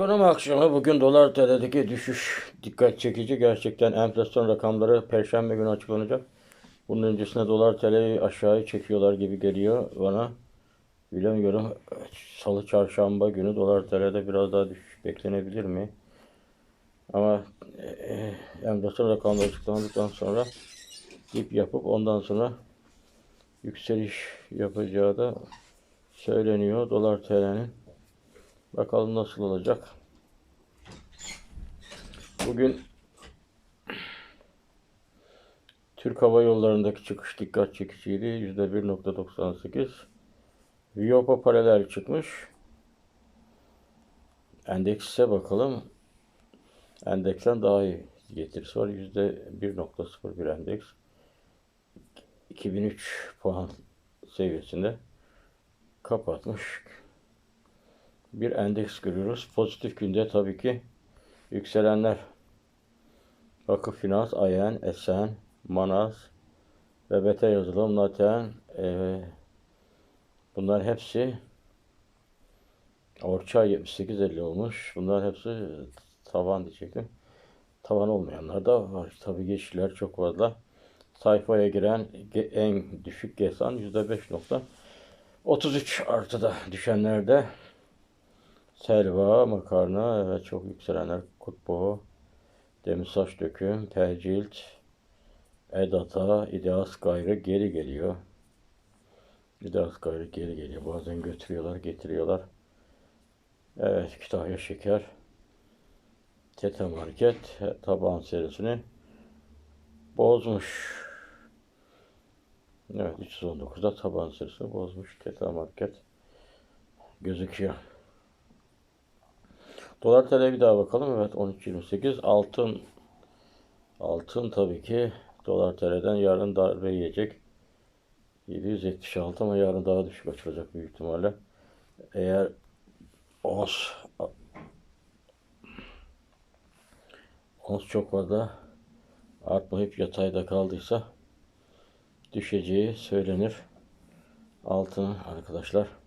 Ekonomi akşamı bugün dolar TL'deki düşüş dikkat çekici. Gerçekten enflasyon rakamları perşembe günü açıklanacak. Bunun öncesinde dolar TL'yi aşağıya çekiyorlar gibi geliyor bana. Bilemiyorum. Salı çarşamba günü dolar TL'de biraz daha düşüş beklenebilir mi? Ama e, enflasyon rakamları açıklandıktan sonra dip yapıp ondan sonra yükseliş yapacağı da söyleniyor dolar TL'nin. Bakalım nasıl olacak. Bugün Türk Hava Yolları'ndaki çıkış dikkat çekiciydi. %1.98. Viyopa paralel çıkmış. Endekse bakalım. Endeksten daha iyi getirisi var. %1.01 endeks. 2003 puan seviyesinde kapatmış bir endeks görüyoruz. Pozitif günde tabii ki yükselenler Vakıf Finans, Ayen, Esen, Manaz, BBT Yazılım, Naten e, bunlar hepsi Orça 78.50 olmuş. Bunlar hepsi tavan diyecektim. Tavan olmayanlar da var. Tabii geçişler çok fazla. Sayfaya giren en düşük GESAN %5.33 artıda düşenlerde Selva, makarna, evet çok yükselenler. Kutbu, Demirsaç döküm, Tercilt, Edata, İdeas gayrı geri geliyor. İdeas gayrı geri geliyor. Bazen götürüyorlar, getiriyorlar. Evet, Kütahya Şeker. Teta Market taban serisini bozmuş. Evet 319'da taban serisini bozmuş. Teta Market gözüküyor. Dolar TL bir daha bakalım. Evet 13.28. Altın altın tabii ki dolar TL'den yarın darbe yiyecek. 776 ama yarın daha düşük açılacak büyük ihtimalle. Eğer ons ons çok fazla artmayıp yatayda kaldıysa düşeceği söylenir. Altın arkadaşlar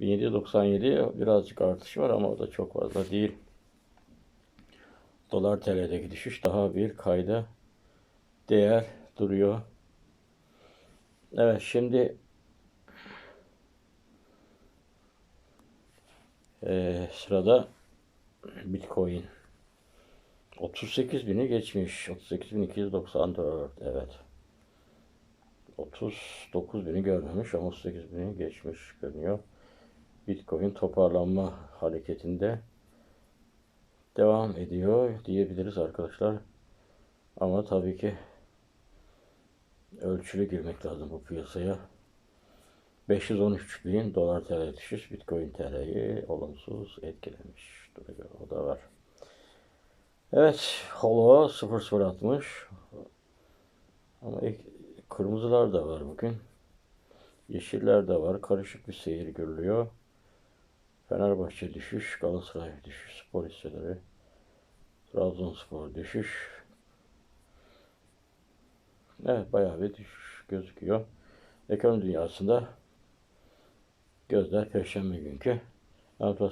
1797 birazcık artış var ama o da çok fazla değil. Dolar TL'deki düşüş daha bir kayda değer duruyor. Evet şimdi e, sırada Bitcoin 38 bini geçmiş. 38.294 evet. 39 bini görmemiş ama 38 bini geçmiş görünüyor. Bitcoin toparlanma hareketinde devam ediyor diyebiliriz arkadaşlar. Ama tabii ki ölçülü girmek lazım bu piyasaya. 513 bin dolar TL düşüş Bitcoin TL'yi olumsuz etkilemiş duruyor. O da var. Evet, Holo 0060. Ama kırmızılar da var bugün. Yeşiller de var. Karışık bir seyir görülüyor. Fenerbahçe düşüş, Galatasaray düşüş, spor hisseleri, Trabzonspor düşüş. Evet bayağı bir düşüş gözüküyor. Ekonomi dünyasında gözler Perşembe günkü enflasyon